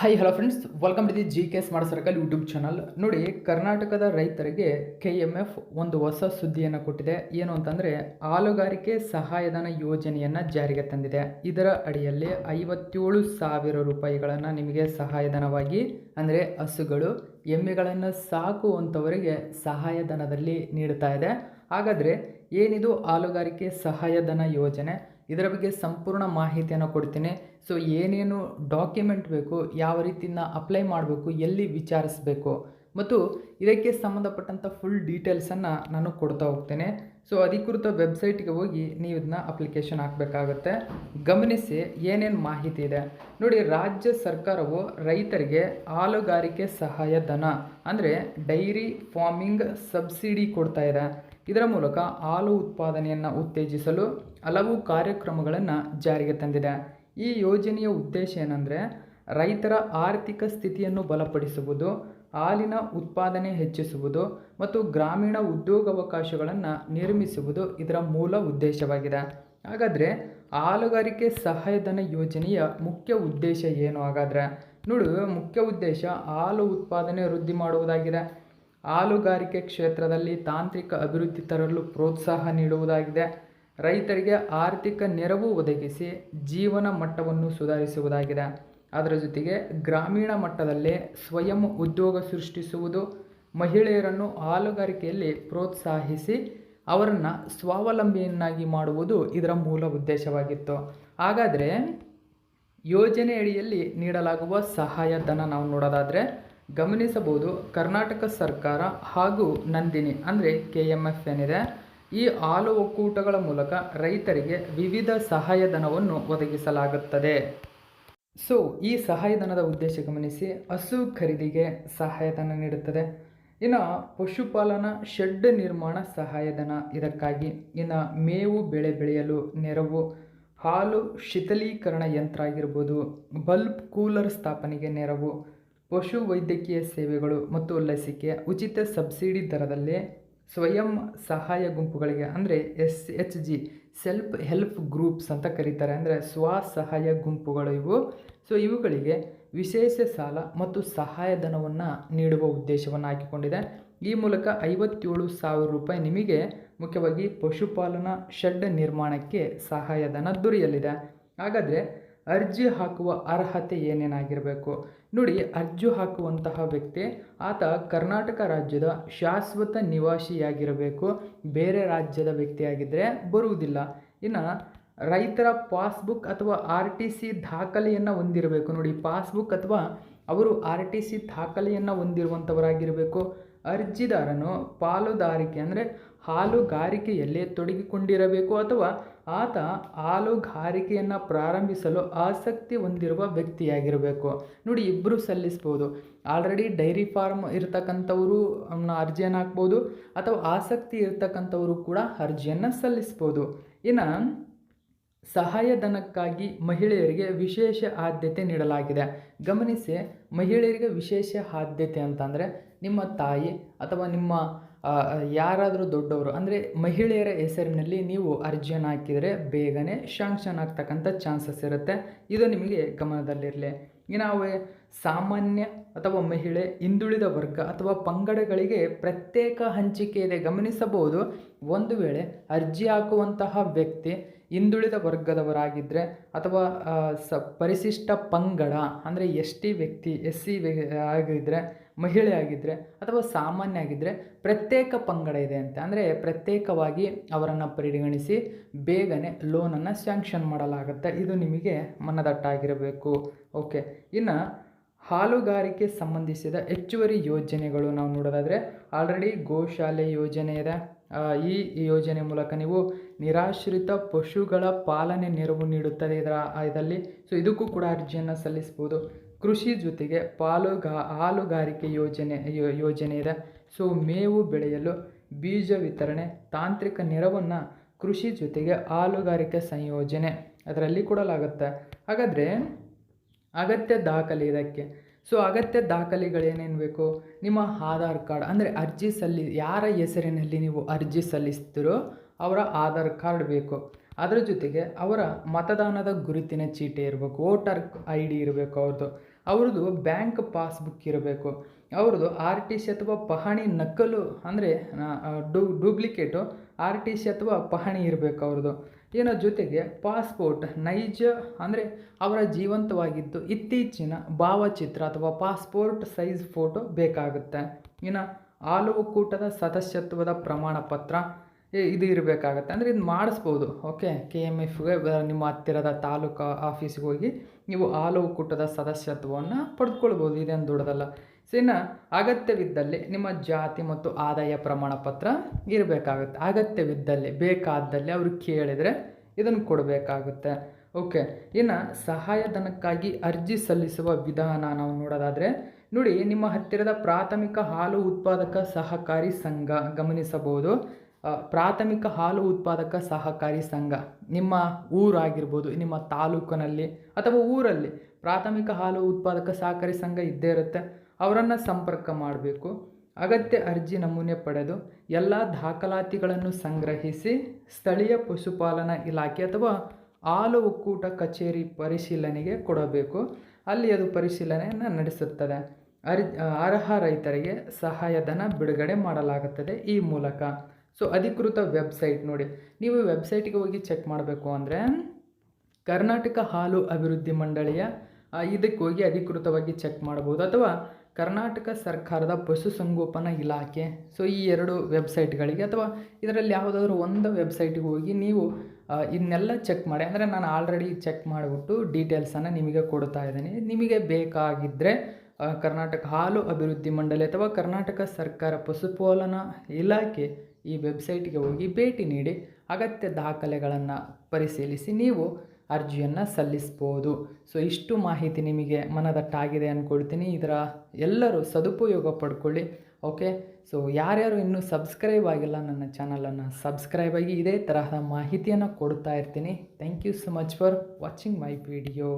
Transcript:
Hi hello friends welcome to the G K smart circle YouTube channel ನೋಡಿ, ಕರ್ನಾಟಕದ ರೈತರಿಗೆ K M F ಒಂದು ಹೊಸ ಸುದ್ದಿಯನ್ನು ಕೊಟ್ಟಿದೆ. ಏನು ಅಂತಂದರೆ ಹಾಲುಗಾರಿಕೆ ಸಹಾಯಧನ ಯೋಜನೆಯನ್ನು ಜಾರಿಗೆ ತಂದಿದೆ. ಇದರ ಅಡಿಯಲ್ಲಿ ಐವತ್ತೇಳು ಸಾವಿರ ರೂಪಾಯಿಗಳನ್ನು ನಿಮಗೆ ಸಹಾಯಧನವಾಗಿ, ಅಂದರೆ ಹಸುಗಳು, ಎಮ್ಮೆಗಳನ್ನು ಸಾಕುವಂಥವರಿಗೆ ಸಹಾಯಧನದಲ್ಲಿ ನೀಡ್ತಾ ಇದೆ. ಹಾಗಾದರೆ ಏನಿದು ಹಾಲುಗಾರಿಕೆ ಸಹಾಯಧನ ಯೋಜನೆ? ಇದರ ಬಗ್ಗೆ ಸಂಪೂರ್ಣ ಮಾಹಿತಿಯನ್ನು ಕೊಡ್ತೀನಿ. ಸೊ ಏನೇನು ಡಾಕ್ಯುಮೆಂಟ್ ಬೇಕು, ಯಾವ ರೀತಿನ ಅಪ್ಲೈ ಮಾಡಬೇಕು, ಎಲ್ಲಿ ವಿಚಾರಿಸಬೇಕು ಮತ್ತು ಇದಕ್ಕೆ ಸಂಬಂಧಪಟ್ಟಂಥ ಫುಲ್ ಡೀಟೇಲ್ಸನ್ನು ನಾನು ಕೊಡ್ತಾ ಹೋಗ್ತೇನೆ. ಸೊ ಅಧಿಕೃತ ವೆಬ್ಸೈಟ್ಗೆ ಹೋಗಿ ನೀವು ಇದನ್ನ ಅಪ್ಲಿಕೇಶನ್ ಹಾಕಬೇಕಾಗುತ್ತೆ. ಗಮನಿಸಿ ಏನೇನು ಮಾಹಿತಿ ಇದೆ. ನೋಡಿ, ರಾಜ್ಯ ಸರ್ಕಾರವು ರೈತರಿಗೆ ಹಾಲುಗಾರಿಕೆ ಸಹಾಯಧನ ಅಂದರೆ ಡೈರಿ ಫಾರ್ಮಿಂಗ್ ಸಬ್ಸಿಡಿ ಕೊಡ್ತಾ ಇದೆ. ಇದರ ಮೂಲಕ ಹಾಲು ಉತ್ಪಾದನೆಯನ್ನು ಉತ್ತೇಜಿಸಲು ಹಲವು ಕಾರ್ಯಕ್ರಮಗಳನ್ನು ಜಾರಿಗೆ ತಂದಿದೆ. ಈ ಯೋಜನೆಯ ಉದ್ದೇಶ ಏನಂದರೆ ರೈತರ ಆರ್ಥಿಕ ಸ್ಥಿತಿಯನ್ನು ಬಲಪಡಿಸುವುದು, ಹಾಲಿನ ಉತ್ಪಾದನೆ ಹೆಚ್ಚಿಸುವುದು ಮತ್ತು ಗ್ರಾಮೀಣ ಉದ್ಯೋಗಾವಕಾಶಗಳನ್ನು ನಿರ್ಮಿಸುವುದು ಇದರ ಮೂಲ ಉದ್ದೇಶವಾಗಿದೆ. ಹಾಗಾದರೆ ಹಾಲುಗಾರಿಕೆ ಸಹಾಯಧನ ಯೋಜನೆಯ ಮುಖ್ಯ ಉದ್ದೇಶ ಏನು ಹಾಗಾದರೆ? ನೋಡು, ಮುಖ್ಯ ಉದ್ದೇಶ ಹಾಲು ಉತ್ಪಾದನೆ ವೃದ್ಧಿ ಮಾಡುವುದಾಗಿದೆ. ಹಾಲುಗಾರಿಕೆ ಕ್ಷೇತ್ರದಲ್ಲಿ ತಾಂತ್ರಿಕ ಅಭಿವೃದ್ಧಿ ತರಲು ಪ್ರೋತ್ಸಾಹ ನೀಡುವುದಾಗಿದೆ. ರೈತರಿಗೆ ಆರ್ಥಿಕ ನೆರವು ಒದಗಿಸಿ ಜೀವನ ಮಟ್ಟವನ್ನು ಸುಧಾರಿಸುವುದಾಗಿದೆ. ಅದರ ಜೊತೆಗೆ ಗ್ರಾಮೀಣ ಮಟ್ಟದಲ್ಲಿ ಸ್ವಯಂ ಉದ್ಯೋಗ ಸೃಷ್ಟಿಸುವುದು, ಮಹಿಳೆಯರನ್ನು ಹಾಲುಗಾರಿಕೆಯಲ್ಲಿ ಪ್ರೋತ್ಸಾಹಿಸಿ ಅವರನ್ನು ಸ್ವಾವಲಂಬಿಯನ್ನಾಗಿ ಮಾಡುವುದು ಇದರ ಮೂಲ ಉದ್ದೇಶವಾಗಿತ್ತು. ಹಾಗಾದರೆ ಯೋಜನೆಯಡಿಯಲ್ಲಿ ನೀಡಲಾಗುವ ಸಹಾಯಧನ ನಾವು ನೋಡೋದಾದರೆ ಗಮನಿಸಬಹುದು ಕರ್ನಾಟಕ ಸರ್ಕಾರ ಹಾಗೂ ನಂದಿನಿ ಅಂದರೆ ಕೆ ಎಂ ಎಫ್ ಏನಿದೆ, ಈ ಹಾಲು ಒಕ್ಕೂಟಗಳ ಮೂಲಕ ರೈತರಿಗೆ ವಿವಿಧ ಸಹಾಯಧನವನ್ನು ಒದಗಿಸಲಾಗುತ್ತದೆ. ಸೊ ಈ ಸಹಾಯಧನದ ಉದ್ದೇಶ ಗಮನಿಸಿ, ಹಸು ಖರೀದಿಗೆ ಸಹಾಯಧನ ನೀಡುತ್ತದೆ. ಇನ್ನು ಪಶುಪಾಲನಾ ಶೆಡ್ ನಿರ್ಮಾಣ ಸಹಾಯಧನ, ಇದಕ್ಕಾಗಿ ಇನ್ನು ಮೇವು ಬೆಳೆ ಬೆಳೆಯಲು ನೆರವು, ಹಾಲು ಶೀತಲೀಕರಣ ಯಂತ್ರ ಆಗಿರ್ಬೋದು, ಬಲ್ಬ್ ಕೂಲರ್ ಸ್ಥಾಪನೆಗೆ ನೆರವು ಪಶು ವೈದ್ಯಕೀಯ ಸೇವೆಗಳು ಮತ್ತು ಲಸಿಕೆ ಉಚಿತ ಸಬ್ಸಿಡಿ ದರದಲ್ಲಿ ಸ್ವಯಂ ಸಹಾಯ ಗುಂಪುಗಳಿಗೆ ಅಂದರೆ S H G self help groups ಅಂತ ಕರೀತಾರೆ. ಅಂದರೆ ಸ್ವಸಹಾಯ ಗುಂಪುಗಳು ಇವು. ಸೊ ಇವುಗಳಿಗೆ ವಿಶೇಷ ಸಾಲ ಮತ್ತು ಸಹಾಯಧನವನ್ನು ನೀಡುವ ಉದ್ದೇಶವನ್ನು ಹಾಕಿಕೊಂಡಿದೆ. ಈ ಮೂಲಕ ಐವತ್ತೇಳು ಸಾವಿರ ರೂಪಾಯಿ ನಿಮಗೆ ಮುಖ್ಯವಾಗಿ ಪಶುಪಾಲನಾ ಶೆಡ್ ನಿರ್ಮಾಣಕ್ಕೆ ಸಹಾಯಧನ ದೊರೆಯಲಿದೆ. ಹಾಗಾದರೆ ಅರ್ಜಿ ಹಾಕುವ ಅರ್ಹತೆ ಏನೇನಾಗಿರಬೇಕು? ನೋಡಿ, ಅರ್ಜಿ ಹಾಕುವಂತಹ ವ್ಯಕ್ತಿ, ಆತ ಕರ್ನಾಟಕ ರಾಜ್ಯದ ಶಾಶ್ವತ ನಿವಾಸಿಯಾಗಿರಬೇಕು. ಬೇರೆ ರಾಜ್ಯದ ವ್ಯಕ್ತಿಯಾಗಿದ್ದರೆ ಬರುವುದಿಲ್ಲ. ಇನ್ನು ರೈತರ ಪಾಸ್ಬುಕ್ ಅಥವಾ ಆರ್ ಟಿ ಸಿ ದಾಖಲೆಯನ್ನು ಹೊಂದಿರಬೇಕು. ನೋಡಿ, ಪಾಸ್ಬುಕ್ ಅಥವಾ ಅವರು ಆರ್ ಟಿ ಸಿ ದಾಖಲೆಯನ್ನು ಹೊಂದಿರುವಂಥವರಾಗಿರಬೇಕು ಅರ್ಜಿದಾರನು ಪಾಲುದಾರಿಕೆ ಅಂದರೆ ಹಾಲುಗಾರಿಕೆಯಲ್ಲಿ ತೊಡಗಿಕೊಂಡಿರಬೇಕು ಅಥವಾ ಆತ ಹಾಲುಗಾರಿಕೆಯನ್ನು ಪ್ರಾರಂಭಿಸಲು ಆಸಕ್ತಿ ಹೊಂದಿರುವ ವ್ಯಕ್ತಿಯಾಗಿರಬೇಕು. ನೋಡಿ ಇಬ್ಬರು ಸಲ್ಲಿಸ್ಬೋದು. ಆಲ್ರೆಡಿ ಡೈರಿ ಫಾರ್ಮ್ ಇರ್ತಕ್ಕಂಥವರು ಅರ್ಜಿಯನ್ನು ಹಾಕ್ಬೋದು, ಅಥವಾ ಆಸಕ್ತಿ ಇರ್ತಕ್ಕಂಥವರು ಕೂಡ ಅರ್ಜಿಯನ್ನು ಸಲ್ಲಿಸ್ಬೋದು. ಇನ್ನು ಸಹಾಯಧನಕ್ಕಾಗಿ ಮಹಿಳೆಯರಿಗೆ ವಿಶೇಷ ಆದ್ಯತೆ ನೀಡಲಾಗಿದೆ. ಗಮನಿಸಿ, ಮಹಿಳೆಯರಿಗೆ ವಿಶೇಷ ಆದ್ಯತೆ ಅಂತಂದರೆ ನಿಮ್ಮ ತಾಯಿ ಅಥವಾ ನಿಮ್ಮ ಯಾರಾದರೂ ದೊಡ್ಡವರು, ಅಂದರೆ ಮಹಿಳೆಯರ ಹೆಸರಿನಲ್ಲಿ ನೀವು ಅರ್ಜಿಯನ್ನು ಹಾಕಿದರೆ ಬೇಗನೆ ಶಾಂಕ್ಷನ್ ಆಗ್ತಕ್ಕಂಥ ಚಾನ್ಸಸ್ ಇರುತ್ತೆ. ಇದು ನಿಮಗೆ ಗಮನದಲ್ಲಿರಲಿ. ಇನ್ನು ಸಾಮಾನ್ಯ ಅಥವಾ ಮಹಿಳೆ, ಹಿಂದುಳಿದ ವರ್ಗ ಅಥವಾ ಪಂಗಡಗಳಿಗೆ ಪ್ರತ್ಯೇಕ ಹಂಚಿಕೆ ಇದೆ ಗಮನಿಸಬಹುದು. ಒಂದು ವೇಳೆ ಅರ್ಜಿ ಹಾಕುವಂತಹ ವ್ಯಕ್ತಿ ಹಿಂದುಳಿದ ವರ್ಗದವರಾಗಿದ್ದರೆ ಅಥವಾ ಸ, ಪರಿಶಿಷ್ಟ ಪಂಗಡ, ಅಂದರೆ ಎಸ್ ಟಿ ವ್ಯಕ್ತಿ, ಎಸ್ ಸಿ ಆಗಿದ್ದರೆ ಮಹಿಳೆ ಆಗಿದ್ದರೆ ಅಥವಾ ಸಾಮಾನ್ಯ ಆಗಿದ್ದರೆ ಪ್ರತ್ಯೇಕ ಪಂಗಡ ಇದೆ ಅಂತ. ಅಂದರೆ ಪ್ರತ್ಯೇಕವಾಗಿ ಅವರನ್ನು ಪರಿಗಣಿಸಿ ಬೇಗನೆ ಲೋನನ್ನು ಸ್ಯಾಂಕ್ಷನ್ ಮಾಡಲಾಗುತ್ತೆ. ಇದು ನಿಮಗೆ ಮನದಟ್ಟಾಗಿರಬೇಕು. ಓಕೆ ಇನ್ನು ಹಾಲುಗಾರಿಕೆ ಸಂಬಂಧಿಸಿದ ಹೆಚ್ಚುವರಿ ಯೋಜನೆಗಳು ನಾವು ನೋಡೋದಾದರೆ ಆಲ್ರೆಡಿ ಗೋಶಾಲೆ ಯೋಜನೆ ಇದೆ. ಈ ಯೋಜನೆ ಮೂಲಕ ನೀವು ನಿರಾಶ್ರಿತ ಪಶುಗಳ ಪಾಲನೆ ನೆರವು ನೀಡುತ್ತದೆ ಇದರ, ಇದರಲ್ಲಿ. ಸೊ ಇದಕ್ಕೂ ಕೂಡ ಅರ್ಜಿಯನ್ನು ಸಲ್ಲಿಸ್ಬೋದು. ಕೃಷಿ ಜೊತೆಗೆ ಪಾಲುಗಾ, ಹಾಲುಗಾರಿಕೆ ಯೋಜನೆ ಯೋಜನೆ ಇದೆ. ಸೊ, ಮೇವು ಬೆಳೆಯಲು ಬೀಜ ವಿತರಣೆ, ತಾಂತ್ರಿಕ ನೆರವನ್ನು ಕೃಷಿ ಜೊತೆಗೆ ಹಾಲುಗಾರಿಕೆ ಸಂಯೋಜನೆ ಅದರಲ್ಲಿ ಕೊಡಲಾಗುತ್ತೆ. ಹಾಗಾದರೆ ಅಗತ್ಯ ದಾಖಲೆ ಇದಕ್ಕೆ. ಸೊ, ಅಗತ್ಯ ದಾಖಲೆಗಳೇನೇನು ಬೇಕು? ನಿಮ್ಮ ಆಧಾರ್ ಕಾರ್ಡ್, ಅಂದರೆ ಅರ್ಜಿ ಸಲ್ಲಿ ಯಾರ ಹೆಸರಿನಲ್ಲಿ ನೀವು ಅರ್ಜಿ ಸಲ್ಲಿಸ್ತೀರೋ ಅವರ ಆಧಾರ್ ಕಾರ್ಡ್ ಬೇಕು. ಅದರ ಜೊತೆಗೆ ಅವರ ಮತದಾನದ ಗುರುತಿನ ಚೀಟಿ ಇರಬೇಕು, ವೋಟರ್ ಐ ಡಿ ಇರಬೇಕು ಅವ್ರದ್ದು ಅವ್ರದ್ದು ಬ್ಯಾಂಕ್ ಪಾಸ್ಬುಕ್ ಇರಬೇಕು, ಅವ್ರದ್ದು ಆರ್ ಟಿ ಸಿ ಅಥವಾ ಪಹಣಿ ನಕಲು ಅಂದರೆ ಡೂ, ಡೂಪ್ಲಿಕೇಟು ಆರ್ ಟಿ ಸಿ ಅಥವಾ ಪಹಣಿ ಇರಬೇಕು ಅವ್ರದ್ದು. ಏನೋ ಜೊತೆಗೆ ಪಾಸ್ಪೋರ್ಟ್ ನೈಜ ಅಂದರೆ ಅವರ ಜೀವಂತವಾಗಿದ್ದು ಇತ್ತೀಚಿನ ಭಾವಚಿತ್ರ ಅಥವಾ ಪಾಸ್ಪೋರ್ಟ್ ಸೈಜ್ ಫೋಟೋ ಬೇಕಾಗುತ್ತೆ. ಇನ್ನು ಆಲೂಕೂಟದ ಸದಸ್ಯತ್ವದ ಪ್ರಮಾಣ ಪತ್ರ ಇದು ಇರಬೇಕಾಗತ್ತೆ. ಅಂದರೆ ಇದು ಮಾಡಿಸ್ಬೋದು. ಓಕೆ? ಕೆ ಎಂ ಎಫ್ಗೆ ನಿಮ್ಮ ಹತ್ತಿರದ ತಾಲೂಕು ಆಫೀಸ್ಗೆ ಹೋಗಿ ನೀವು ಹಾಲು ಒಕ್ಕೂಟದ ಸದಸ್ಯತ್ವವನ್ನು ಪಡೆದುಕೊಳ್ಬೋದು. ಇದೇನು ದೊಡ್ಡದಲ್ಲ. ಸೊ ಇನ್ನು ಅಗತ್ಯವಿದ್ದಲ್ಲಿ ನಿಮ್ಮ ಜಾತಿ ಮತ್ತು ಆದಾಯ ಪ್ರಮಾಣ ಪತ್ರ ಇರಬೇಕಾಗುತ್ತೆ. ಅಗತ್ಯವಿದ್ದಲ್ಲಿ ಬೇಕಾದಲ್ಲಿ ಅವರು ಕೇಳಿದರೆ ಇದನ್ನು ಕೊಡಬೇಕಾಗುತ್ತೆ. ಓಕೆ? ಇನ್ನು ಸಹಾಯಧನಕ್ಕಾಗಿ ಅರ್ಜಿ ಸಲ್ಲಿಸುವ ವಿಧಾನ ನಾವು ನೋಡೋದಾದರೆ, ನೋಡಿ, ನಿಮ್ಮ ಹತ್ತಿರದ ಪ್ರಾಥಮಿಕ ಹಾಲು ಉತ್ಪಾದಕ ಸಹಕಾರಿ ಸಂಘ ಗಮನಿಸಬಹುದು. ಪ್ರಾಥಮಿಕ ಹಾಲು ಉತ್ಪಾದಕ ಸಹಕಾರಿ ಸಂಘ. ನಿಮ್ಮ ಊರಾಗಿರ್ಬೋದು, ನಿಮ್ಮ ತಾಲೂಕಿನಲ್ಲಿ ಅಥವಾ ಊರಲ್ಲಿ ಪ್ರಾಥಮಿಕ ಹಾಲು ಉತ್ಪಾದಕ ಸಹಕಾರಿ ಸಂಘ ಇದ್ದೇ ಇರುತ್ತೆ, ಅವರನ್ನು ಸಂಪರ್ಕ ಮಾಡಬೇಕು. ಅಗತ್ಯ ಅರ್ಜಿ ನಮೂನೆ ಪಡೆದು ಎಲ್ಲ ದಾಖಲಾತಿಗಳನ್ನು ಸಂಗ್ರಹಿಸಿ ಸ್ಥಳೀಯ ಪಶುಪಾಲನಾ ಇಲಾಖೆ ಅಥವಾ ಹಾಲು ಒಕ್ಕೂಟ ಕಚೇರಿ ಪರಿಶೀಲನೆಗೆ ಕೊಡಬೇಕು. ಅಲ್ಲಿ ಅದು ಪರಿಶೀಲನೆಯನ್ನು ನಡೆಸುತ್ತದೆ. ಅರ್, ಅರ್ಹ ರೈತರಿಗೆ ಸಹಾಯಧನ ಬಿಡುಗಡೆ ಮಾಡಲಾಗುತ್ತದೆ ಈ ಮೂಲಕ. ಸೊ ಅಧಿಕೃತ ವೆಬ್ಸೈಟ್ ನೋಡಿ. ನೀವು ವೆಬ್ಸೈಟ್ಗೆ ಹೋಗಿ ಚೆಕ್ ಮಾಡಬೇಕು ಅಂದರೆ ಕರ್ನಾಟಕ ಹಾಲು ಅಭಿವೃದ್ಧಿ ಮಂಡಳಿಯ ಇದಕ್ಕೆ ಹೋಗಿ ಅಧಿಕೃತವಾಗಿ ಚೆಕ್ ಮಾಡ್ಬೋದು. ಅಥವಾ ಕರ್ನಾಟಕ ಸರ್ಕಾರದ ಪಶುಸಂಗೋಪನಾ ಇಲಾಖೆ. ಸೊ ಈ ಎರಡು ವೆಬ್ಸೈಟ್ಗಳಿಗೆ ಅಥವಾ ಇದರಲ್ಲಿ ಯಾವುದಾದ್ರೂ ಒಂದು ವೆಬ್ಸೈಟಿಗೆ ಹೋಗಿ ನೀವು ಇದನ್ನೆಲ್ಲ ಚೆಕ್ ಮಾಡಿ. ಅಂದರೆ ನಾನು ಆಲ್ರೆಡಿ ಚೆಕ್ ಮಾಡಿಬಿಟ್ಟು ಡೀಟೇಲ್ಸನ್ನು ನಿಮಗೆ ಕೊಡ್ತಾ ಇದ್ದೀನಿ. ನಿಮಗೆ ಬೇಕಾಗಿದ್ದರೆ ಕರ್ನಾಟಕ ಹಾಲು ಅಭಿವೃದ್ಧಿ ಮಂಡಳಿ ಅಥವಾ ಕರ್ನಾಟಕ ಸರ್ಕಾರ ಪಶುಪಾಲನಾ ಇಲಾಖೆ ಈ ವೆಬ್ಸೈಟ್ಗೆ ಹೋಗಿ ಭೇಟಿ ನೀಡಿ ಅಗತ್ಯ ದಾಖಲೆಗಳನ್ನು ಪರಿಶೀಲಿಸಿ ನೀವು ಅರ್ಜಿಯನ್ನು ಸಲ್ಲಿಸ್ಬೋದು. ಸೊ, ಇಷ್ಟು ಮಾಹಿತಿ ನಿಮಗೆ ಮನದಟ್ಟಾಗಿದೆ ಅಂದ್ಕೊಳ್ತೀನಿ ಇದರ ಎಲ್ಲರೂ ಸದುಪಯೋಗ ಪಡ್ಕೊಳ್ಳಿ. ಓಕೆ? ಸೊ, ಯಾರ್ಯಾರು ಇನ್ನೂ ಸಬ್ಸ್ಕ್ರೈಬ್ ಆಗಿಲ್ಲ, ನನ್ನ ಚಾನಲನ್ನು ಸಬ್ಸ್ಕ್ರೈಬ್ ಆಗಿ ಇದೇ ತರಹದ ಮಾಹಿತಿಯನ್ನು ಕೊಡ್ತಾ ಇರ್ತೀನಿ. Thank you so much for watching my video.